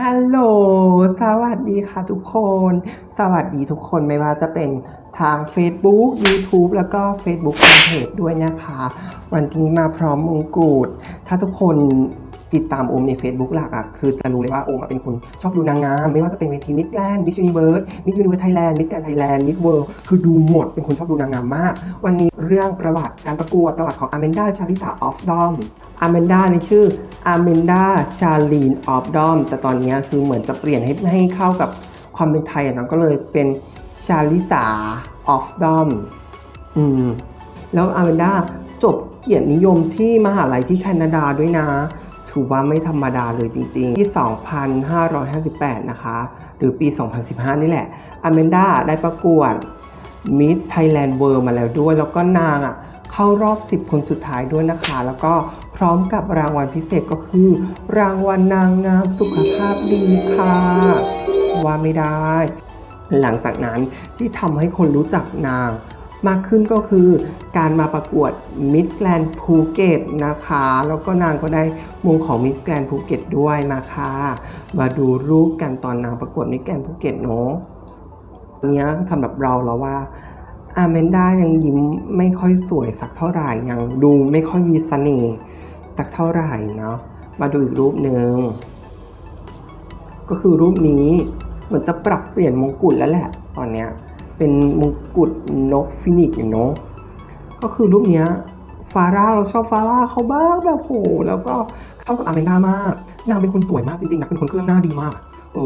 ฮัลโหล สวัสดีค่ะทุกคน สวัสดีทุกคนไม่ว่าจะเป็นทาง Facebook YouTube แล้วก็ Facebook Fanpage ด้วยนะคะ วันนี้มาพร้อมมงกุฎถ้าทุกคนติดตามโอมใน Facebook หลักอะคือจะรู้เลยว่าโอมเป็นคนชอบดูนางงาม ไม่ว่าจะเป็นเวทีมิดแก n น Miss Universe Miss Universe Thailand Miss Grand Thailand Miss World คือดูหมดเป็นคนชอบดูนางงามมาก วันนี้เรื่องประวัติการประกวดประวัติของ Amanda Charita of Dom อม อาเมนดาในชื่ออ m มนดาชาลีนออฟดอมแต่ตอนนี้คือเหมือนจะเปลี่ยนให้ให้เข้ากับความเป็นไทยอะเนาะก็เลยเป็นชาลิสาออฟดอมอืมแล้วอ m มนดาจบเกียรตินิยมที่มหาลัยที่แคนาดาด้วยนะ ถือว่าไม่ธรรมดาเลยจริงๆ ที่ 2,558 นะคะ หรือปี 2015 นี่แหละอ m มนดาได้ประกวด Miss Thailand World มาแล้วด้วย แล้วก็นางอะเข้ารอบ 10 คนสุดท้ายด้วยนะคะ แล้วก็ พร้อมกับรางวัลพิเศษก็คือ รางวัลนางงามสุขภาพดีค่ะ ว่าไม่ได้ หลังจากนั้นที่ทำให้คนรู้จักนาง มากขึ้นก็คือการมาประกวด Miss Grand Phuket นะคะ แล้วก็นางก็ได้มงของ Miss Grand Phuket ด้วยมาค่ะมาดูรูปกันตอนนางประกวด Miss Grand Phuket เนอะเนี้ยสำหรับเราแล้วว่าอาเมนดายังยิ้มไม่ค่อยสวยสักเท่าไหร่ยังดูไม่ค่อยมีเสน่ห์ สักเท่าไหร่เนาะมาดูอีกรูปหนึ่งก็คือรูปนี้เหมือนจะปรับเปลี่ยนมงกุฎแล้วแหละ ตอนเนี้ยเป็นมงกุฎนกฟินิกซ์เนาะก็คือรูปเนี้ยฟาร่าเราชอบฟาร่าเขาบ้างแบบโหแล้วก็เข้ากับอาเมนดามากนางเป็นคนสวยมากจริงๆนะเป็นคนเครื่องหน้าดีมากโอ้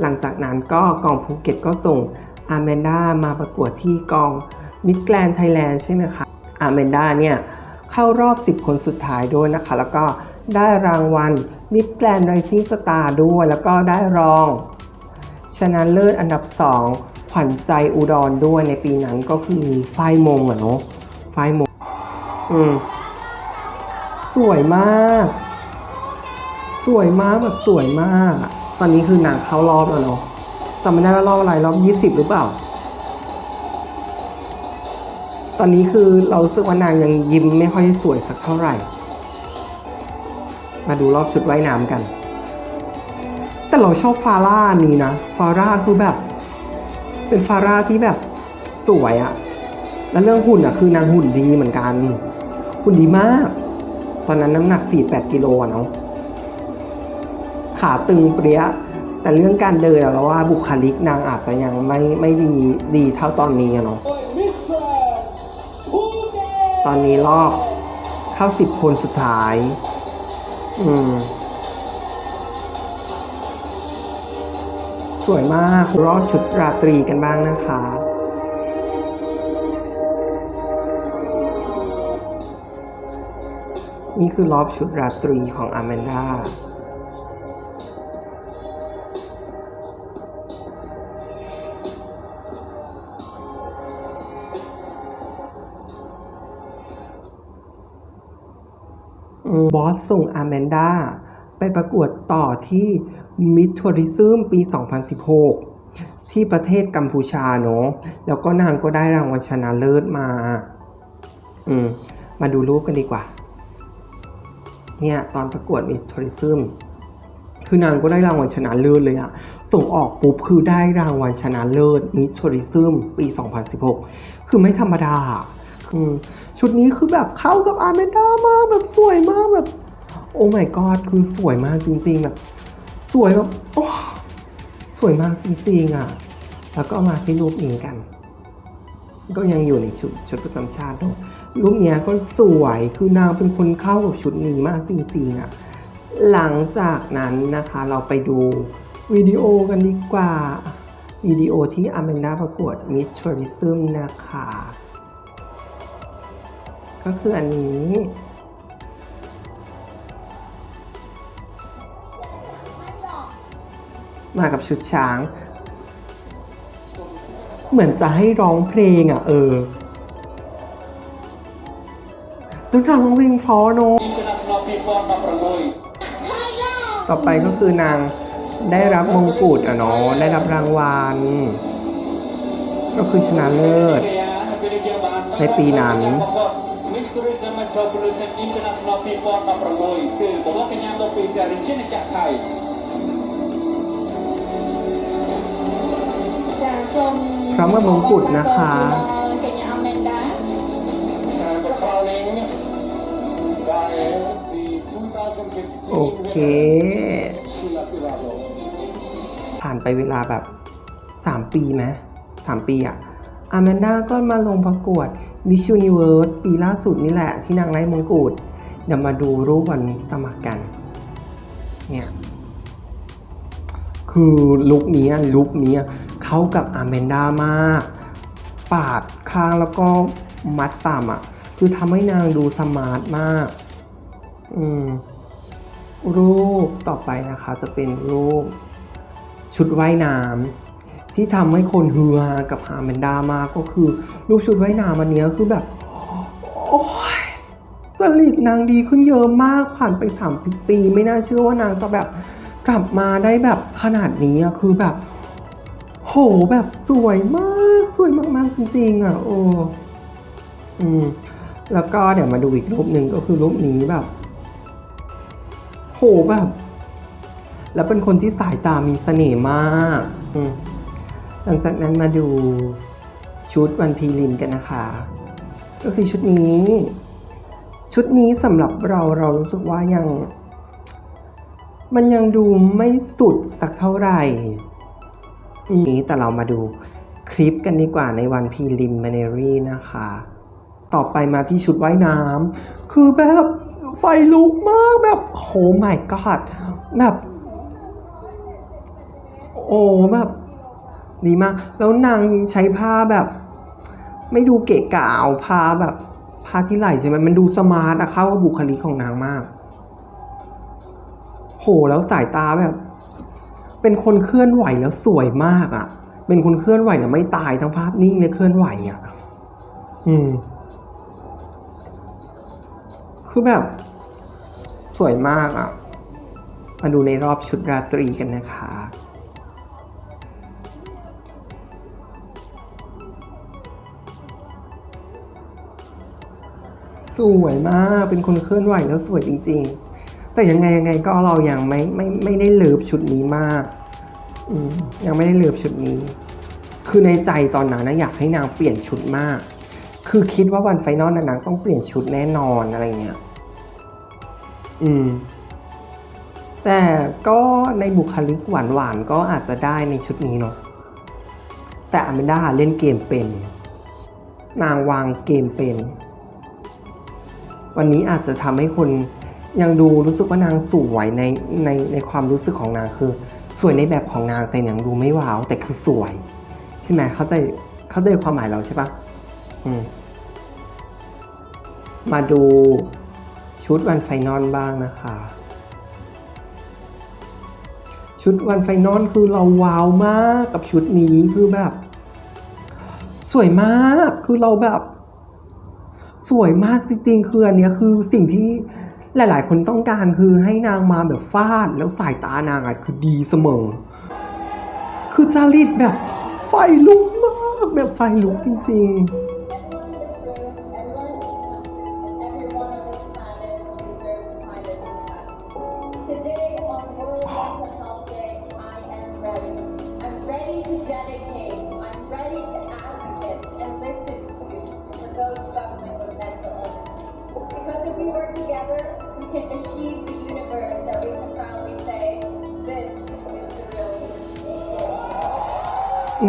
หลังจากนั้นก็กองภูเก็ตก็ส่งอาเมนดามาประกวดที่กองมิดแกลนไทยแลนด์ใช่ไหมคะอาเมนดาเนี่ย เข้ารอบ 10 คนสุดท้ายด้วยนะคะ แล้วก็ได้รางวัลมิดแกลนไรซิ่งสตาร์ด้วย แล้วก็ได้รองชนะเลิศอันดับ 2 ขวัญใจอุดรด้วยในปีนั้นก็คือฝ้ายมงอะเนาะฝ้ายมง อืม สวยมาก สวยมากแบบสวยมาก ตอนนี้คือนางเข้ารอบแล้วเนาะจำไม่ได้ว่ารอบอะไรรอบ 20 หรือเปล่า ตอนนี้คือเราสึกว่านางยังยิ้มไม่ค่อยสวยสักเท่าไหร่ มาดูรอบชุดว่ายน้ำกัน แต่เราชอบฟาร่านี้นะ ฟาร่าคือแบบ เป็นฟาร่าที่แบบสวยอะแล้วเรื่องหุ่นอะคือนางหุ่นดีเหมือนกัน หุ่นดีมาก ตอนนั้นน้ำหนัก 48 กิโลอะเนาะขาตึงเปรี้ยแต่เรื่องการเดินเราว่าบุคลิกนางอาจจะยังไม่ไม่ดีดีเท่าตอนนี้อะเนาะ ตอนนี้รอบเข้าสิบคนสุดท้าย อืม สวยมากรอบชุดราตรีกันบ้างนะคะนี่คือรอบชุดราตรีของอแมนดา บอสส่งอาแมนดาไปประกวดต่อที่มิท o ริซึมปี 2016 ที่ประเทศกัมพูชาเนาะแล้วก็นางก็ได้รางวัลชนะเลิศมา อืม มาดูรูปกันดีกว่า เนี่ยตอนประกวดมิท o ริซึมคือนางก็ได้รางวัลชนะเลิศเลยอะส่งออกปุ๊บคือได้รางวัลชนะเลิศมิท o ริซึมปี 2016 คือไม่ธรรมดาคือ ชุดนี้คือแบบเข้ากับอาร์เมนดามากแบบสวยมากแบบ โอ้ my god คือสวยมากจริง ๆ แบบ สวยแบบโอ้สวยมากจริงๆอะ แล้วก็มาที่รูปนี้กัน ก็ยังอยู่ในชุดชุดประจำชาติเนอะรูปเนี้ยก็สวยคือนางเป็นคนเข้ากับชุดนี้มากจริงๆอะ หลังจากนั้นนะคะเราไปดูวิดีโอกันดีกว่าวิดีโอที่อแมนดาประกวด Miss Tourism นะคะ ก็คืออันนี้ มากับชุดช้าง เหมือนจะให้ร้องเพลงอะ เออต้องทำร้องเพลงเพราะเนอะต่อไปก็คือนางได้รับมงกุฎอะเนาะได้รับรางวัล ก็คือชนะเลิศในปีนั้น Miss Tourism Metropolitan International 2016គឺបរិបទកញ្ញាមកពីការរៀនជាម្ចាស់ថៃ ចាសូម พร้อมกับมงกุฎนะคะ កញ្ញាអមែនដា And the crowning by the 2016 โอเค Sheila Tirado ผ่านไปเวลาแบบสามปีไหมสามปีอะอาแมนดาก็มาลงประกวด Miss Universe ปีล่าสุดนี่แหละที่นางไร้มงกุฎเดี๋ยวมาดูรูปวันสมัครกัน เนี่ย คือลุคนี้ลุคนี้เข้ากับอาแมนดามาก ปาดข้างแล้วก็มัดต่ำอะ คือทำให้นางดูสมาร์ทมาก อืม รูปต่อไปนะคะจะเป็นรูปชุดว่ายน้ำ ที่ทำให้คนฮือฮากับฮาแมนดามากก็คือรูปชุดว่ายน้ำอันเนี้คือแบบ โอ้ยสลิดนางดีขึ้นเยอะมากผ่านไปสามปี ไม่น่าเชื่อว่านางจะแบบกลับมาได้แบบขนาดนี้อะคือแบบ โหแบบสวยมากสวยมากๆจริงๆอะโอ้อืมแล้วก็เดี๋ยวมาดูอีกรูปหนึ่งก็คือรูปนี้แบบ โหแบบ แล้วเป็นคนที่สายตามีเสน่ห์มาก อืม หลังจากนั้นมาดูชุดวันพีริมกันนะคะ ก็คือชุดนี้ ชุดนี้สำหรับเราเรารู้สึกว่ายัง มันยังดูไม่สุดสักเท่าไหร่นี้แต่เรามาดูคลิปกันดีกว่าในวันพีริมแมเนรีนะคะ ต่อไปมาที่ชุดว่ายน้ำคือแบบไฟลุกมากแบบโห my god แบบ โอ้แบบ ดีมาก แล้วนางใช้ผ้าแบบ ไม่ดูเกะกะเอาผ้าแบบผ้าที่ไหล่ใช่ไหมมันดูสมาร์ทอะเข้ากับบุคลิกของนางมากโหแล้วสายตาแบบ เป็นคนเคลื่อนไหวแล้วสวยมากอะเป็นคนเคลื่อนไหวแล้วไม่ตายทั้งภาพนิ่งในเคลื่อนไหวอะอืม คือแบบ สวยมากอะมาดูในรอบชุดราตรีกันนะคะ สวยมาก เป็นคนเคลื่อนไหวแล้วสวยจริง ๆ แต่ยังไงยังไงก็เรายังไม่ไม่ไม่ได้เลิฟชุดนี้มากอยังไม่ได้เลิฟชุดนี้ คือในใจตอนนั้นนะอยากให้นางเปลี่ยนชุดมาก คือคิดว่าวันไฟนอลนะนางต้องเปลี่ยนชุดแน่นอนอะไรเงี้ย อืม แต่ก็ในบุคลิกหวานๆก็อาจจะได้ในชุดนี้เนาะ แต่อเมนดาเล่นเกมเป็น นางวางเกมเป็น วันนี้อาจจะทำให้คนยังดูรู้สึกว่านางสวยในในในความรู้สึกของนางคือ สวยในแบบของนางแต่ยังดูไม่ว้าว แต่คือสวย ใช่ไหมเข้าใจเข้าใจความหมายเราใช่ปะอืมมาดูชุดวันไฟนอลบ้างนะคะ ชุดวันไฟนอลคือเราว้าวมากกับชุดนี้คือแบบ สวยมากคือเราแบบ สวยมากจริงๆ คืออันเนี้ยคือสิ่งที่หลายๆ คนต้องการคือให้นางมาแบบฟาด แล้วสายตานางอะคือดีเสมอ คือจาริตแบบไฟลุกมากแบบไฟลุกจริง ๆ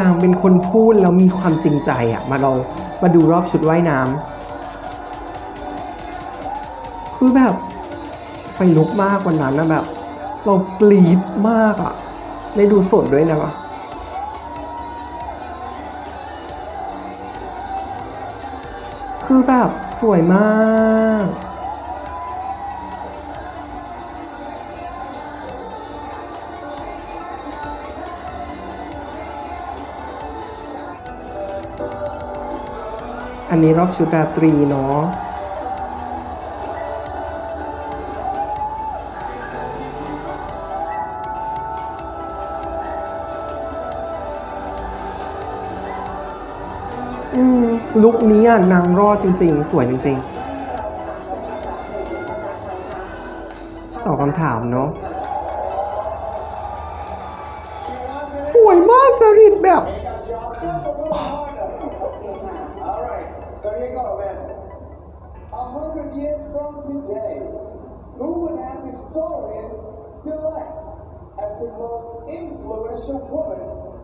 นางเป็นคนพูดแล้วมีความจริงใจอะมาเรามาดูรอบชุดว่ายน้ำคือแบบไฟลุกมากวันนั้นนะแบบ เรากรี๊ดมากอะได้ดูสดด้วยนะวะคือแบบสวยมาก อันนี้รอบชุดราตรีเนาะลุคนี้นางรอดจริง ๆ สวยจริง ๆ ตอบคำถามเนาะสวยมากจริตแบบ who would have historians select as the most influential woman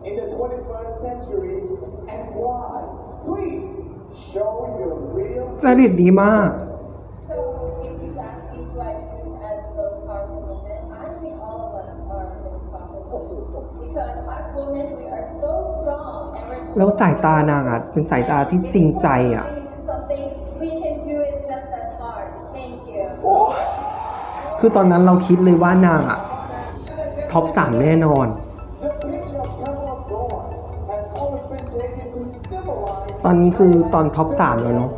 in the 21st century and why? Please show your real. จริตดีมาก So if you ask me who I choose as the most powerful woman, I think all of us are the most powerful women. Because us women, we are so strong and we're so แล้วสายตานางอ่ะ เป็นสายตาที่จริงใจอ่ะ If we do something, we can do it just as hard. Thank you. คือตอนนั้นเราคิดเลยว่านางอะท็อปสามแน่นอน ตอนนี้คือตอนท็อปสามแล้วเนาะ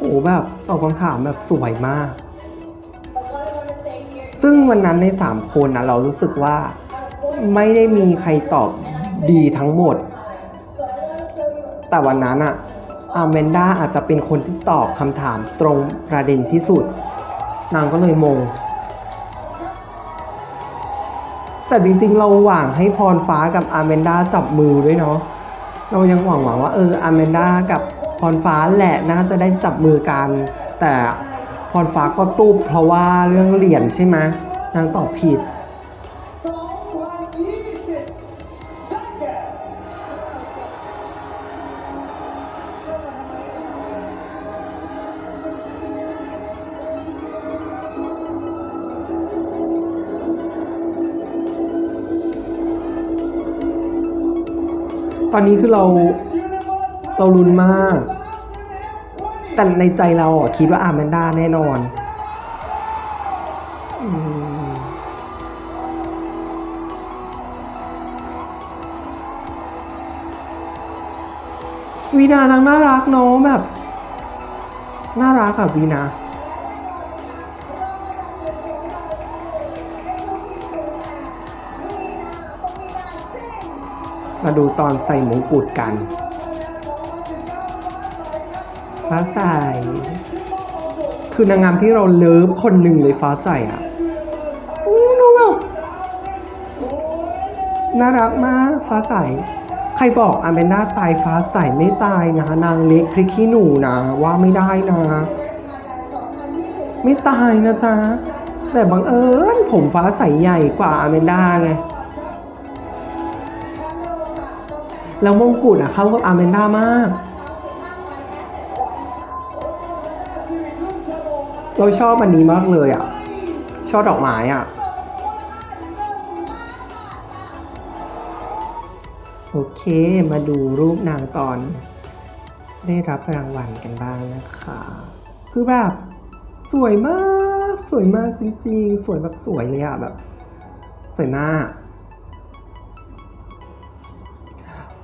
หแบบตอบคำถามแบบสวยมาก ซึ่งวันนั้นในสามคนนะเรารู้สึกว่าไม่ได้มีใครตอบดีทั้งหมด แต่วันนั้นอะอาเมนดาอาจจะเป็นคนที่ตอบคำถามตรงประเด็นที่สุด นางก็เลยมง แต่จริงๆ เราหวังให้พรฟ้ากับอาเมนดาจับมือด้วยเนาะเรายังหวังหวังว่าเอออาเมนดากับ พรฟ้าแหละน่าจะได้จับมือกัน แต่พรฟ้าก็ตุบเพราะว่าเรื่องเหรียญใช่ไหมนางตอบผิด ตอนนี้คือเรา เราลุ้นมาก แต่ในใจเราอะคิดว่าอาแมนดาแน่นอนอวีนานางน่ารักเนาะแบบ น่ารักอะวีนามาดูตอนใส่มงกุฎกัน ฟ้าใส คือนางงามที่เราเลิฟคนหนึ่งเลยฟ้าใสอะดูแบบน่ารักมากฟ้าใส ใครบอกอาเมนดาตายฟ้าใสไม่ตายนะ นางเล็กพริกขี้หนูนะว่าไม่ได้นะ ไม่ตายนะจ๊ะ แต่บังเอิญผมฟ้าใสใหญ่กว่าอาเมนดาไงแล้วมงกุฎอะเข้ากับอาเมนดามาก เราชอบอันนี้มากเลยอะ ชอบดอกไม้อะ โอเค มาดูรูปนางตอน ได้รับรางวัลกันบ้างนะคะ คือแบบสวยมาก สวยมากจริงๆ สวยแบบสวยเลยอะแบบ สวยมาก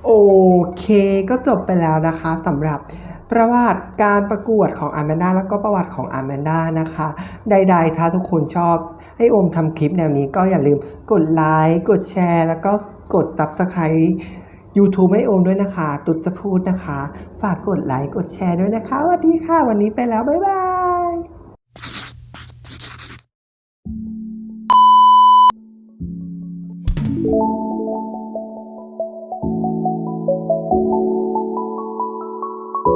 โอเคก็จบไปแล้วนะคะสำหรับ ประวัติการประกวดของอาแมนดาแล้วก็ประวัติของอาแมนดานะคะ ใด ๆ ถ้าทุกคนชอบให้โอมทำคลิปแนวนี้ก็อย่าลืมกดไลค์กดแชร์ แล้วก็กด Subscribe YouTube ให้โอมด้วยนะคะ ตุ๊ดจะพูดนะคะ ฝากกดไลค์กดแชร์ด้วยนะคะสวัสดีค่ะ วันนี้ไปแล้ว บ๊ายบาย